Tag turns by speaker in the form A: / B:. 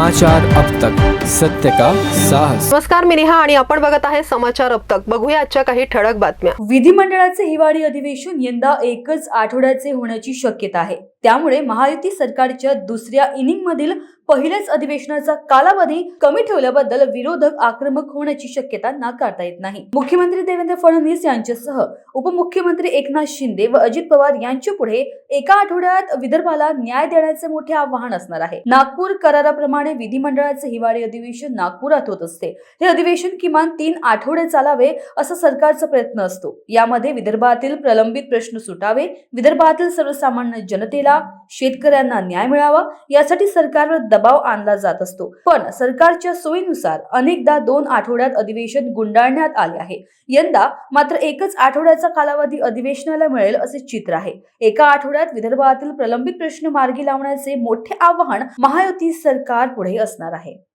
A: समाचार अब तक। सत्य का साहस।
B: नमस्कार मी नेहा आणि आपण बघत आहे समाचार अब तक. बघूया आजच्या काही ठळक बातम्या.
C: विधिमंडळाचे हिवाळी अधिवेशन यंदा एकच आठवड्याचे होण्याची शक्यता आहे. त्यामुळे महायुती सरकारच्या दुसऱ्या इनिंग मधील पहिल्याच अधिवेशनाचा कालावधी कमी ठेवल्याबद्दल विरोधक आक्रमक होण्याची शक्यता नाकारता येत नाही. मुख्यमंत्री देवेंद्र फडणवीस यांच्यासह उपमुख्यमंत्री एकनाथ शिंदे व अजित पवार यांच्या पुढे एका आठवड्यात विदर्भाला न्याय देण्याचे मोठे आव्हान असणार आहे. नागपूर कराराप्रमाणे विधिमंडळाचे हिवाळी अधिवेशन नागपुरात होत असते. हे अधिवेशन किमान तीन आठवडे चालावे असा सरकारचा प्रयत्न असतो. यामध्ये विदर्भातील प्रलंबित प्रश्न सुटावे विदर्भातील सर्वसामान्य जनतेला शेतकऱ्यांना न्याय मिळावा यासाठी सरकारवर दबाव आणला जात असतो. पण सरकारच्या सोयीनुसार अनेकदा दोन आठवड्यात अधिवेशन गुंडाळण्यात आले आहे. यंदा मात्र एकच आठवड्याचा कालावधी अधिवेशनाला मिळेल असे चित्र आहे. एका आठवड्यात विदर्भातील प्रलंबित प्रश्न मार्गी लावण्याचे मोठे आव्हान महायुती सरकार पुढे असणार आहे.